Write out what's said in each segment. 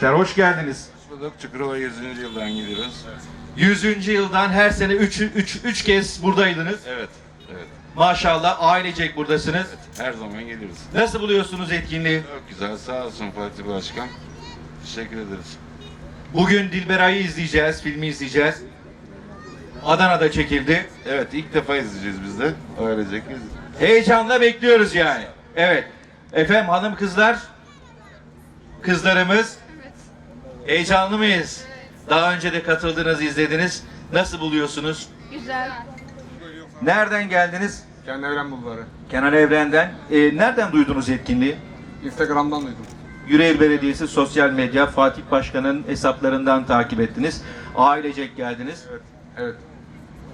Sen hoş geldiniz. Bulduk Çukurova 100. yıldan gidiyoruz. 100. yıldan her sene 3 3 3 kez buradaydınız. Evet, evet. Maşallah ailecek buradasınız. Her zaman geliyoruz. Nasıl buluyorsunuz etkinliği? Çok güzel, sağ olsun Fatih Başkan. Teşekkür ederiz. Bugün Dilberay'ı izleyeceğiz, filmi izleyeceğiz. Adana'da çekildi. Evet, ilk defa izleyeceğiz biz de. Ailecek Heyecanla bekliyoruz yani. Evet. Efendim hanım kızlar, kızlarımız heyecanlı mıyız? Daha önce de katıldınız, izlediniz. Nasıl buluyorsunuz? Güzel. Nereden geldiniz? Kendi Evren Bulvarı. Kenan Evren'den. Ee, nereden duydunuz etkinliği? Instagram'dan duydum. Yüreğir Belediyesi sosyal medya Fatih Başkan'ın hesaplarından takip ettiniz. Ailecek geldiniz. Evet. Evet.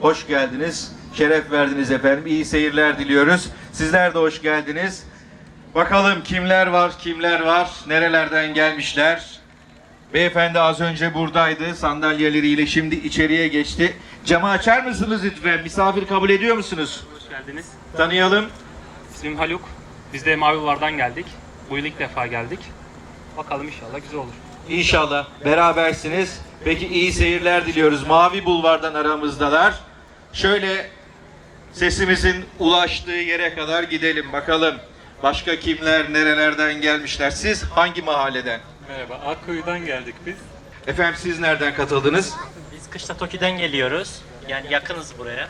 Hoş geldiniz. Şeref verdiniz efendim. İyi seyirler diliyoruz. Sizler de hoş geldiniz. Bakalım kimler var, kimler var, nerelerden gelmişler. Beyefendi az önce buradaydı sandalyeleriyle şimdi içeriye geçti. Camı açar mısınız lütfen? Misafir kabul ediyor musunuz? Hoş geldiniz. Tanıyalım. İsmim Haluk. Biz de Mavi geldik. Bu yıl ilk defa geldik. Bakalım inşallah güzel olur. İnşallah berabersiniz. Peki iyi seyirler diliyoruz. Mavi Bulvar'dan aramızdalar. Şöyle sesimizin ulaştığı yere kadar gidelim bakalım. Başka kimler, nerelerden gelmişler? Siz hangi mahalleden? Merhaba, Akkuyu'dan geldik biz. Efendim siz nereden katıldınız? Biz Kışla Toki'den geliyoruz. Yani yakınız buraya.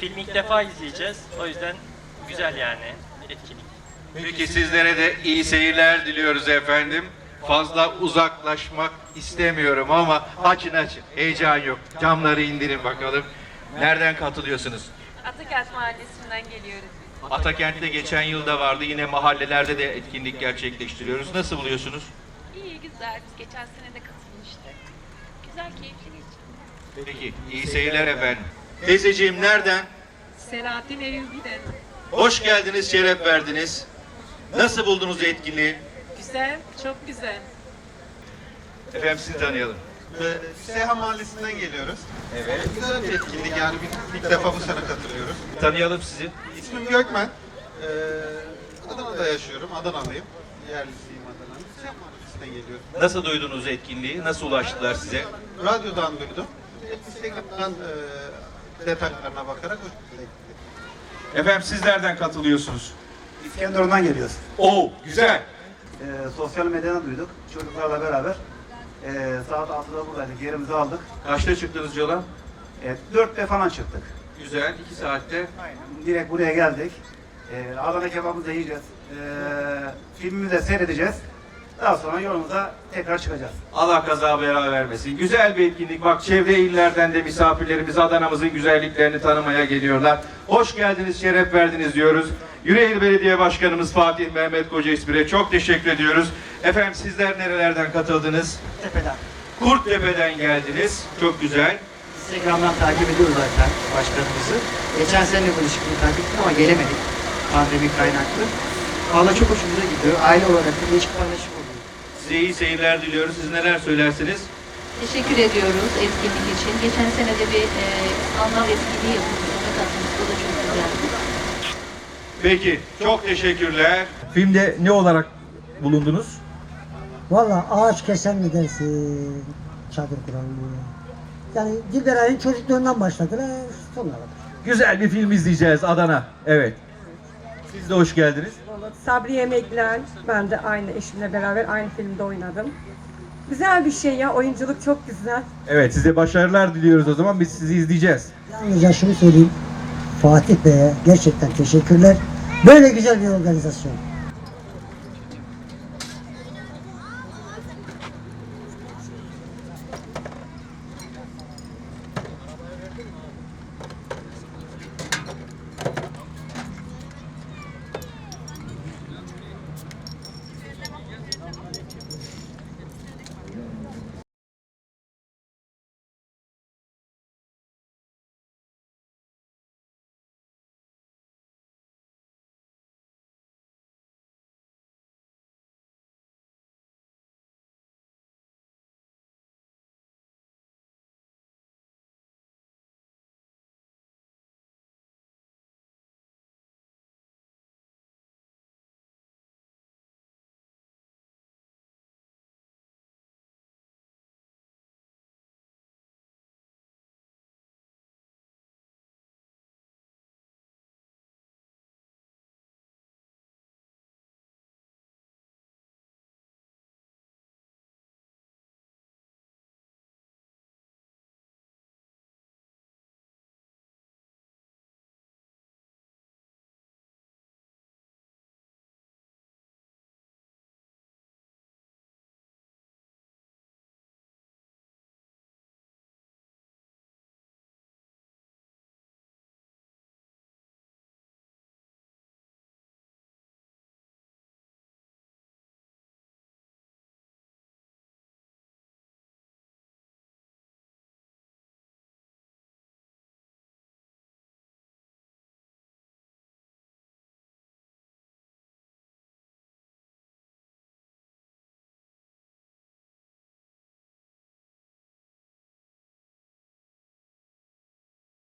Filmi ilk defa izleyeceğiz. O yüzden güzel yani etkinlik. Peki sizlere de iyi seyirler diliyoruz efendim. Fazla uzaklaşmak istemiyorum ama açın açın. Heyecan yok. Camları indirin bakalım. Nereden katılıyorsunuz? Atakent Mahallesi'nden geliyoruz. Atakent'te geçen yılda vardı. Yine mahallelerde de etkinlik gerçekleştiriyoruz. Nasıl buluyorsunuz? Güzel. Biz geçen sene de katılmıştık. Güzel, keyifli geçti. Peki, iyi seyirler efendim. Teyzeciğim nereden? Selahattin Eyyubi'den. Hoş geldiniz, şeref verdiniz. Nasıl buldunuz etkinliği? Güzel, çok güzel. Efendim sizi tanıyalım. Seha Mahallesi'nden geliyoruz. Evet. Güzel bir etkinlik yani biz ilk defa bu sene katılıyoruz. Tanıyalım sizi. İsmim Gökmen. Ee, Adana'da yaşıyorum. Adanalıyım. Yerlisiyim Adana'nın. Seha Mahallesi'nden geliyorum. Nasıl duydunuz etkinliği? Nasıl ulaştılar size? Radyodan duydum. Instagram'dan e, detaylarına bakarak hoşuma gitti. Efendim siz nereden katılıyorsunuz? İskenderun'dan geliyoruz. Oo, güzel. Ee, sosyal medyadan duyduk. Çocuklarla beraber. Ee, saat 6'da buradaydık. Yerimizi aldık. Kaçta çıktınız yola? Evet, 4'te falan çıktık. Güzel, iki saatte. Direkt buraya geldik. Ee, Adana kebabımızı yiyeceğiz. Ee, filmimizi de seyredeceğiz. Daha sonra yolumuza tekrar çıkacağız. Allah kaza bela vermesin. Güzel bir etkinlik. Bak çevre illerden de misafirlerimiz Adana'mızın güzelliklerini tanımaya geliyorlar. Hoş geldiniz, şeref verdiniz diyoruz. Yüreğir Belediye Başkanımız Fatih Mehmet Koca İspir'e çok teşekkür ediyoruz. Efendim sizler nerelerden katıldınız? Tepe'den. Kurttepe'den geldiniz. Çok güzel. Instagram'dan takip ediyoruz zaten başkanımızı. Geçen sene de bunu takip ettik ama gelemedik. Pandemi kaynaklı. Valla çok hoşumuza gidiyor. Aile olarak da değişik paylaşım oluyor. Size iyi seyirler diliyoruz. Siz neler söylersiniz? Teşekkür ediyoruz etkinlik için. Geçen sene de bir e, anlam etkinliği yapılmış. Ona da çok güzeldi. Peki, çok teşekkürler. Filmde ne olarak bulundunuz? Valla ağaç kesen mi dersin, çadır kuran mı? Yani Dilberay'ın çocukluğundan başladılar, sonuna kadar. Güzel bir film izleyeceğiz Adana. Evet. Siz de hoş geldiniz. Sabri Yemekler. Ben de aynı eşimle beraber aynı filmde oynadım. Güzel bir şey ya. Oyunculuk çok güzel. Evet, size başarılar diliyoruz o zaman. Biz sizi izleyeceğiz. Yalnızca şunu söyleyeyim, Fatih Bey'e gerçekten teşekkürler. Böyle güzel bir organizasyon.